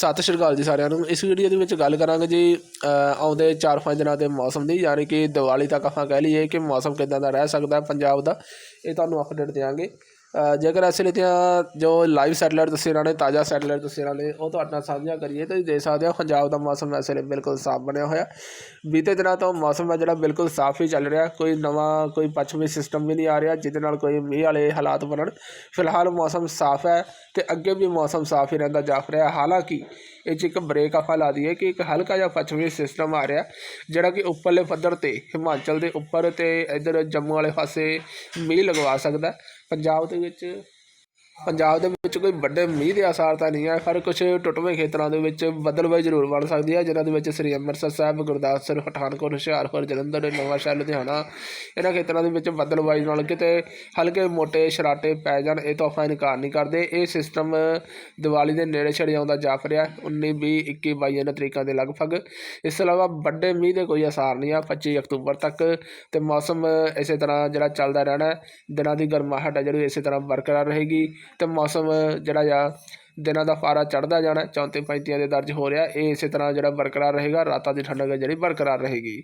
ਸਤਿ ਸ਼੍ਰੀ ਅਕਾਲ ਜੀ ਸਾਰਿਆਂ ਨੂੰ। ਇਸ ਵੀਡੀਓ ਦੇ ਵਿੱਚ ਗੱਲ ਕਰਾਂਗੇ ਜੀ ਆਉਂਦੇ 4-5 ਦਿਨਾਂ ਦੇ ਮੌਸਮ ਦੀ, ਯਾਨੀ ਕਿ ਦੀਵਾਲੀ ਤੱਕ ਆਪਾਂ ਕਹਿ ਲਈਏ ਕਿ ਮੌਸਮ ਕਿੱਦਾਂ ਦਾ ਰਹਿ ਸਕਦਾ ਪੰਜਾਬ ਦਾ। ਇਹ ਤੁਹਾਨੂੰ ਅਪਡੇਟ ਦੇਵਾਂਗੇ ਜੇਕਰ ਇਸ ਲਈ ਜੋ ਲਾਈਵ ਸੈਟਲਾਈਟ ਤਸਵੀਰਾਂ ਨੇ ਤਾਜ਼ਾ ਸੈਟਲਾਈਟ ਤਸਵੀਰਾਂ ਨੇ ਉਹ ਤੁਹਾਡੇ ਨਾਲ ਸਾਂਝਾ ਕਰੀਏ ਤਾਂ ਤੁਸੀਂ ਦੇਖ ਸਕਦੇ ਹੋ ਪੰਜਾਬ ਦਾ ਮੌਸਮ ਇਸ ਵੇਲੇ ਬਿਲਕੁਲ ਸਾਫ਼ ਬਣਿਆ ਹੋਇਆ। ਬੀਤੇ ਦਿਨਾਂ ਤੋਂ ਮੌਸਮ ਹੈ ਜਿਹੜਾ ਬਿਲਕੁਲ ਸਾਫ਼ ਹੀ ਚੱਲ ਰਿਹਾ, ਕੋਈ ਨਵਾਂ, ਕੋਈ ਪੱਛਮੀ ਸਿਸਟਮ ਵੀ ਨਹੀਂ ਆ ਰਿਹਾ ਜਿਹਦੇ ਨਾਲ ਕੋਈ ਮੀਂਹ ਵਾਲੇ ਹਾਲਾਤ ਬਣਨ। ਫਿਲਹਾਲ ਮੌਸਮ ਸਾਫ਼ ਹੈ ਤੇ ਅੱਗੇ ਵੀ ਮੌਸਮ ਸਾਫ਼ ਹੀ ਰਹਿੰਦਾ ਜਾਪ ਰਿਹਾ। ਹਾਲਾਂਕਿ ਇਹ 'ਚ ਇੱਕ ਬ੍ਰੇਕ ਆਪਾਂ ਲਾ ਦਈਏ ਕਿ ਇੱਕ ਹਲਕਾ ਜਿਹਾ ਪੱਛਮੀ ਸਿਸਟਮ ਆ ਰਿਹਾ, ਜਿਹੜਾ ਕਿ ਉੱਪਰਲੇ ਪੱਧਰ ਤੇ, ਹਿਮਾਚਲ ਦੇ ਉੱਪਰ ਤੇ ਇਧਰ ਜੰਮੂ ਵਾਲੇ ਪਾਸੇ ਮੀਂਹ ਲਗਵਾ ਸਕਦਾ। ਪੰਜਾਬ ਪੰਜਾਬ ਦੇ ਵਿੱਚ ਪੰਜਾਬ ਦੇ ਵਿੱਚ ਕੋਈ ਵੱਡੇ ਮੀਂਹ ਦੇ ਆਸਾਰ ਤਾਂ ਨਹੀਂ ਹੈ ਪਰ ਕੁਝ ਟੁੱਟਵੇਂ ਖੇਤਰਾਂ ਦੇ ਵਿੱਚ ਬੱਦਲਬਾਈ ਜ਼ਰੂਰ ਬਣ ਸਕਦੀ ਹੈ ਜਿਨ੍ਹਾਂ ਦੇ ਵਿੱਚ ਸ੍ਰੀ ਅੰਮ੍ਰਿਤਸਰ ਸਾਹਿਬ, ਗੁਰਦਾਸਪੁਰ, ਪਠਾਨਕੋਟ, ਹੁਸ਼ਿਆਰਪੁਰ, ਜਲੰਧਰ ਨਵਾਂਸ਼ਹਿਰ ਲੁਧਿਆਣਾ, ਇਹਨਾਂ ਖੇਤਰਾਂ ਦੇ ਵਿੱਚ ਬੱਦਲਬਾਈ ਨਾਲ ਕਿਤੇ ਹਲਕੇ ਮੋਟੇ ਸ਼ਰਾਟੇ ਪੈ ਜਾਣ, ਇਹ ਤੋਂ ਆਪਾਂ ਇਨਕਾਰ ਨਹੀਂ ਕਰਦੇ। ਇਹ ਸਿਸਟਮ ਦੀਵਾਲੀ ਦੇ ਨੇੜੇ ਛੜੇ ਆਉਂਦਾ ਜਾਪ ਰਿਹਾ 19 20 21 22 ਇਹਨਾਂ ਤਰੀਕਾਂ ਦੇ ਲਗਭਗ। ਇਸ ਤੋਂ ਇਲਾਵਾ ਵੱਡੇ ਮੀਂਹ ਦੇ ਕੋਈ ਆਸਾਰ ਨਹੀਂ ਆ 25 ਅਕਤੂਬਰ ਤੱਕ ਤੇ ਮੌਸਮ ਇਸੇ ਤਰ੍ਹਾਂ ਜਿਹੜਾ ਚੱਲਦਾ ਰਹਿਣਾ, ਦਿਨਾਂ ਦੀ ਗਰਮਾਹਟ ਹੈ ਜਿਹੜੀ ਇਸੇ ਤਰ੍ਹਾਂ ਬਰਕਰਾਰ ਰਹੇਗੀ। ਤੇ ਮੌਸਮ ਜਿਹੜਾ ਆ, ਦਿਨਾਂ ਦਾ ਪਾਰਾ ਚੜਦਾ ਜਾਣਾ 34 35 ਦੇ ਦਰਜ ਹੋ ਰਿਹਾ। ਇਹ ਇਸੇ ਤਰ੍ਹਾਂ ਜਿਹੜਾ ਬਰਕਰਾਰ ਰਹੇਗਾ, ਰਾਤਾਂ ਦੀ ਠੰਡਕ ਜਿਹੜੀ ਬਰਕਰਾਰ ਰਹੇਗੀ।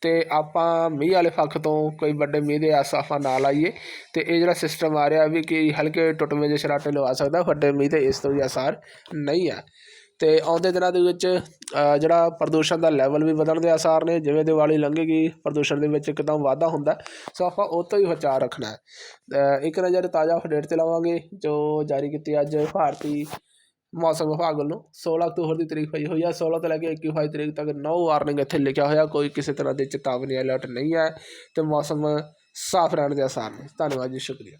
ਤੇ ਆਪਾਂ ਮੀਂਹ ਵਾਲੇ ਪੱਖ ਤੋਂ ਕੋਈ ਵੱਡੇ ਮੀਂਹ ਦੇ ਆਸਾਫਾ ਨਾ ਲਾਈਏ ਤੇ ਇਹ ਜਿਹੜਾ ਸਿਸਟਮ ਆ ਰਿਹਾ ਵੀ ਕਿ ਹਲਕੇ ਟੁੱਟਵੇਂ ਜਿਹੇ ਸ਼ਰਾਟੇ ਲਵਾ ਸਕਦਾ, ਵੱਡੇ ਮੀਂਹ ਤੇ ਇਸ ਤੋਂ ਵੀ ਆਸਾਰ ਨਹੀਂ ਆ। ਅਤੇ ਆਉਂਦੇ ਦਿਨਾਂ ਦੇ ਵਿੱਚ ਜਿਹੜਾ ਪ੍ਰਦੂਸ਼ਣ ਦਾ ਲੈਵਲ ਵੀ ਵਧਣ ਦੇ ਆਸਾਰ ਨੇ, ਜਿਵੇਂ ਦੀਵਾਲੀ ਲੰਘੇਗੀ, ਪ੍ਰਦੂਸ਼ਣ ਦੇ ਵਿੱਚ ਇੱਕਦਮ ਵਾਧਾ ਹੁੰਦਾ ਸੋ ਆਪਾਂ ਉਹ ਤੋਂ ਹੀ ਬਚਾਅ ਰੱਖਣਾ ਹੈ। ਇੱਕ ਨਜ਼ਰ ਤਾਜ਼ਾ ਅਪਡੇਟ ਤੇ ਲਾਵਾਂਗੇ, ਜੋ ਜਾਰੀ ਕੀਤੀ ਅੱਜ ਭਾਰਤੀ ਮੌਸਮ ਵਿਭਾਗ ਵੱਲੋਂ। 16 ਅਕਤੂਬਰ ਦੀ ਤਰੀਕ ਪਈ ਹੋਈ ਹੈ। 16 ਤੋਂ ਲੈ ਕੇ 21 ਤਰੀਕ ਤੱਕ ਨੋ ਵਾਰਨਿੰਗ ਇੱਥੇ ਲਿਖਿਆ ਹੋਇਆ, ਕੋਈ ਕਿਸੇ ਤਰ੍ਹਾਂ ਦੀ ਚੇਤਾਵਨੀ ਅਲਰਟ ਨਹੀਂ ਹੈ ਤੇ ਮੌਸਮ ਸਾਫ਼ ਰਹਿਣ ਦੇ ਆਸਾਰ ਨੇ। ਧੰਨਵਾਦ ਜੀ, ਸ਼ੁਕਰੀਆ।